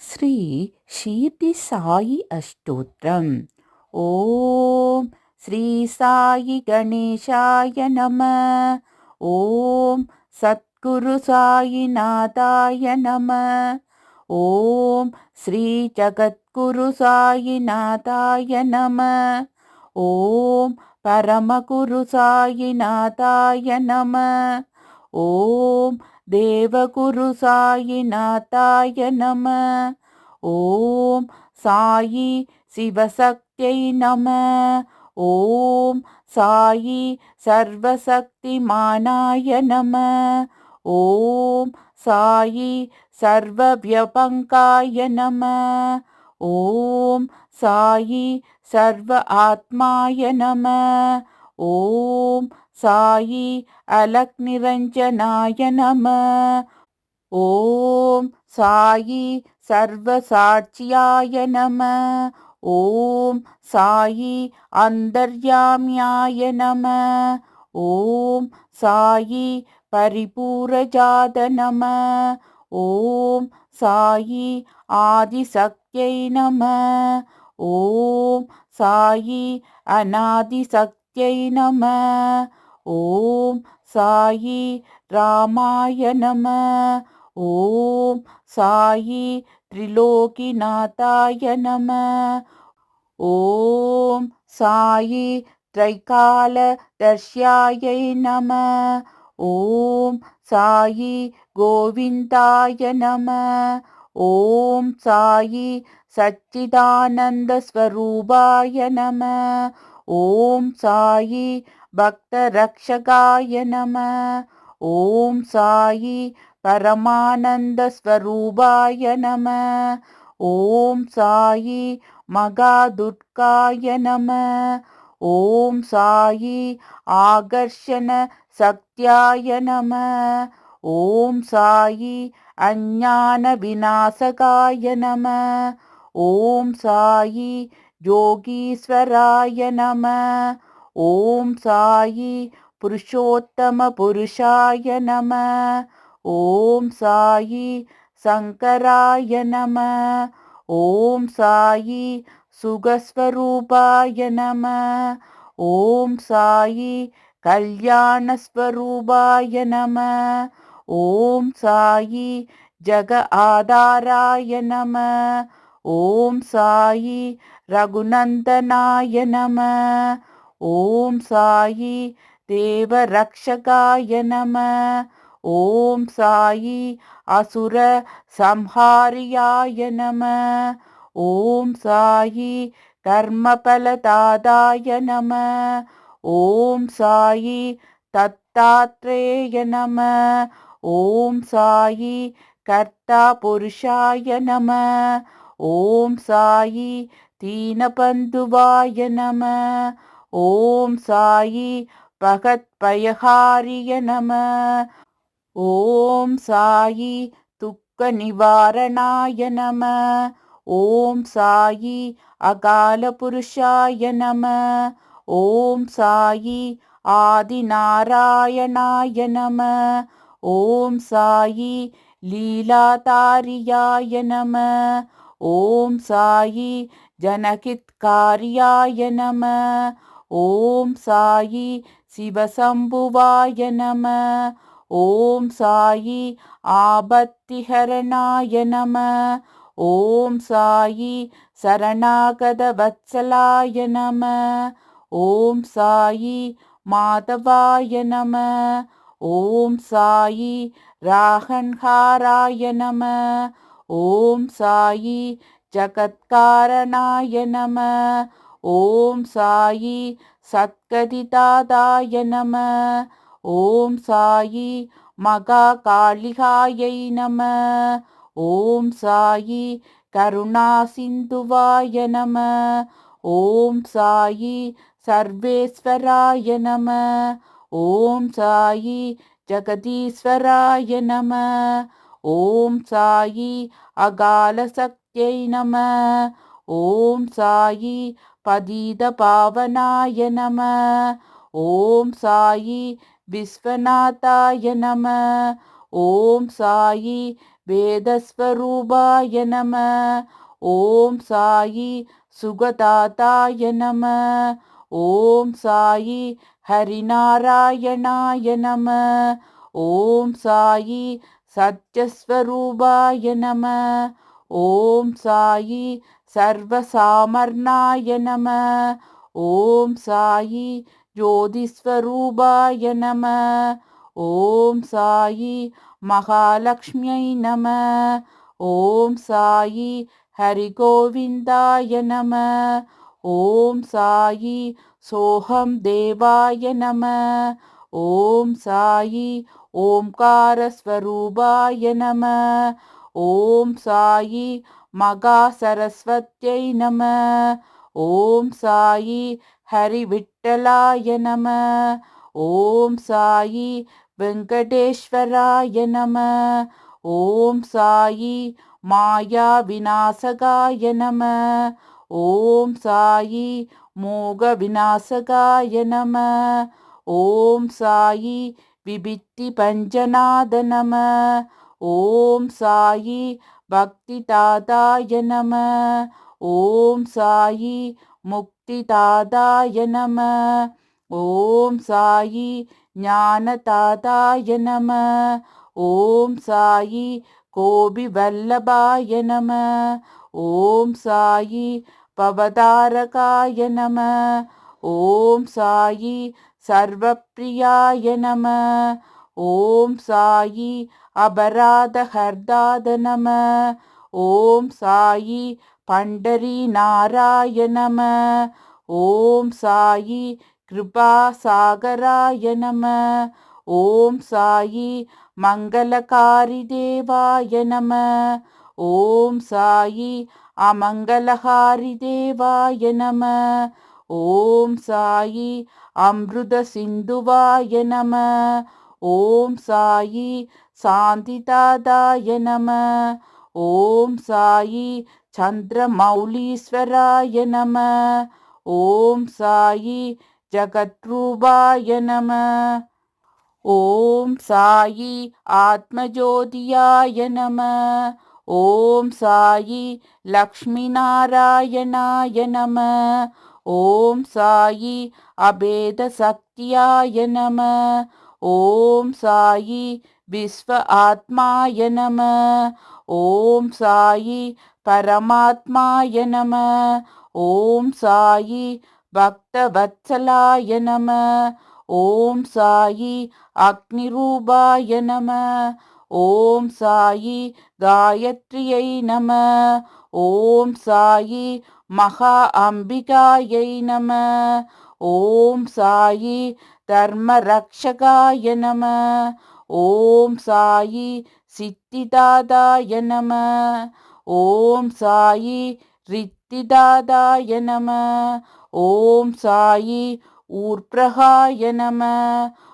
ஸ்ரீ ஷீர்டி சாயி அஷ்டோத்திரம் ஓம் ஸ்ரீ சாயி கணேஷாய நம. ஓம் சத்குரு சாயிநாதாய நம. ஓம் ஸ்ரீ ஜகத்குரு சாயிநாதாய நம. ஓம் பரமகுரு சாயிநாதாய நம. ஓம் தேவகுரு சாயிநாத்தாய நம. ஓம் சாயி சிவசக்தியை நம. ஓம் சாயி சர்வசக்திமானாய நம. ஓம் சாயி சர்வவியபங்காய நம. ஓம் சாயி சர்வ ஆத்மாய நம. ஓம் சாயி அலக் நிரஞ்சனாய நம. ஓம் சாயி சர்வசாட்சியாய நம. ஓம் சாயி அந்தர்யாமியாய நம. ஓம் சாயி பரிபூரஜாத நம. ஓம் சாயி ஆதிசக்தியை நம. ஓம் சாயி அநாதிசக்தியை நம. ஓம் சாயி ராமாய நம. ஓம் சாயி திரிலோகிநாதாய நம. ஓம் சாயி திரைகால தர்ஷ்யாயை நம. ஓம் சாயி கோவிந்தாய நம. ஓம் சாயி சச்சிதானந்தஸ்வரூபாய நம. ஓம் சாயி भक्तरक्षकाय नमः ॐ साई परमानन्दस्वरूपाय नमः ॐ साई मगादुर्गाय नमः ॐ साई आकर्षणशक्त्याय नमः ॐ साई अज्ञानविनाशकाय नमः ॐ साई योगीश्वराय नमः ஓம் சாயி புருஷோத்தம புருஷாய நம. ஓம் சாயி சங்கராய நம. ஓம் சாயி சுகஸ்வரூபாய நம. ஓம் சாயி கல்யாணஸ்வரூபாய நம. ஓம் சாயி ஜக ஆதாராய நம. ஓம் சாயி ரகுநந்தனாய நம. ஓம் சாயி தேவ ரக்ஷகாய நம. ஓம் சாயி அசுர சம்ஹாரியாய நம. ஓம் சாயி கர்மபலதாதாய நம. ஓம் சாயி தத்தாத்ரேய நம. ஓம் சாயி கர்த்தா புருஷாய நம. ஓம் சாயி தீனபந்துவாய நம. ஓம் சாயி பகத் பயஹாரிய நம. ஓம் சாயி துக்க நிவாரணாய நம. ஓம் சாயி அகால புருஷாய நம. ஓம் சாயி ஆதிநாராயணாய நம. ஓம் சாயி லீலாதாரியாய நம. ஓம் சாயி ஜனகித்காரியாய நம. ஓம் சாயி சிவசம்புவாய நம. ஓம் சாயி ஆபத்திஹரணாய நம. ஓம் சாயி சரணாகத வத்சலாய நம. ஓம் சாயி மாதவாய நம. ஓம் சாயி ராகன்ஹாராய நம. ஓம் சாயி ஜகத்காரணாய நம. ஓம் சாயி சத்கதிதாதாய நம. ஓம் சாயி மகா காளிகாயை நம. ஓம் சாயி கருணா சிந்துவாய நம. ஓம் சாயி சர்வேஸ்வராய நம. ஓம் சாயி ஜெகதீஸ்வராய நம. ஓம் சாயி அகால சக்தியை நம. ஓம் சாயி பதீத பாவனாய நம. ஓம் சாயி விஸ்வநாதாய நம. ஓம் சாயி வேதஸ்வரூபாய நம. ஓம் சாயி சுகதாத்தாய நம. ஓம் சாயி ஹரிநாராயணாய நம. ஓம் சாயி சத்யஸ்வரூபாய நம. ஓம் சாயி சர்வசாமர்ணாய நம. ஓம் சாயி ஜோதிஸ்வரூபாய நம. ஓம் சாயி மகாலட்சுமியை நம. ஓம் சாயி ஹரிகோவிந்தாய நம. ஓம் சாயி சோகம் தேவாய நம. ஓம் சாயி ஓம்காரஸ்வரூபாய நம. ஓம் சாயி மகா சரஸ்வத்யை நம. ஓம் சாயி ஹரி விட்டலாய நம. ஓம் சாயி வெங்கடேஸ்வராய நம. ஓம் சாயி மாயா விநாசகாய நம. ஓம் சாயி மோக விநாசகாய நம. ஓம் சாயி விபித்தி பஞ்சநாத நம. ஓம் சாயி பக்தி தாதாய நம. ஓம் சாயி முக்தி தாதாய நம. ஓம் சாயி ஞான தாதாய நம. ஓம் சாயி கோபி வல்லபாய நம. ஓம் சாயி பவதாரகாய நம. ஓம் சாயி சர்வப்பிரியாய நம. ஓம் சாயி அபராத ஹர்தாத நம ஓம் சாயி பண்டரி நாராயணம ஓம் சாயி கிருபா சாகராய நம ஓம் சாயி மங்களகாரி தேவாய நம ஓம் சாயி அமங்கலஹாரி தேவாய நம ஓம் சாயி அமிர்த சிந்துவாய நம ஓம் சாயி சாந்தி தாதாய நம. ஓம் சாயி சந்திரமௌலீஸ்வராய நம. ஓம் சாயி ஜகத்ரூபாய நம. ஓம் சாயி ஆத்மஜோதியாய நம. ஓம் சாயி லக்ஷ்மிநாராயணாய நம. ஓம் சாயி அபேத சக்தியாய நம. ஓம் சாயி விஸ்வ ஆத்மாய நம. ஓம் சாயி பரமாத்மாய நம. ஓம் சாயி பக்தவத்சலாய நம. ஓம் சாயி அக்னிரூபாய நம. ஓம் சாயி காயத்ரியை நம. ஓம் சாயி மகா அம்பிகாயை நம. ஓம் சாயி தர்மரக்ஷகாய நம. ஓம் சாயி சித்திதாதாய நம. ஓம் சாயி ரித்திதாதாய நம. ஓம் சாயி ஊர்பிரகாய நம.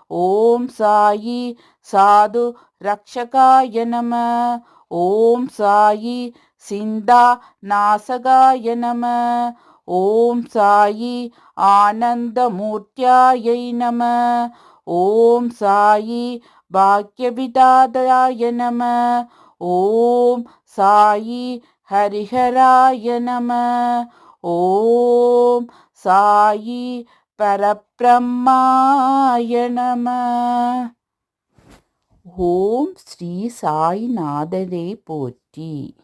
ஓம் சாயி சாது ரக்ஷகாய நம. ஓம் சாயி சிந்தா நாசகாய நம. ஓம் சாயி ஆனந்தமூர்த்தியாயை நம. ஓம் சாயி பாக்யவிதாதராய நம. ஓம் சாயி ஹரிஹராய நம. ஓம் சாயி பரப்பிரம்மாய நம. ஓம் ஸ்ரீ சாய்நாதரே போற்றி.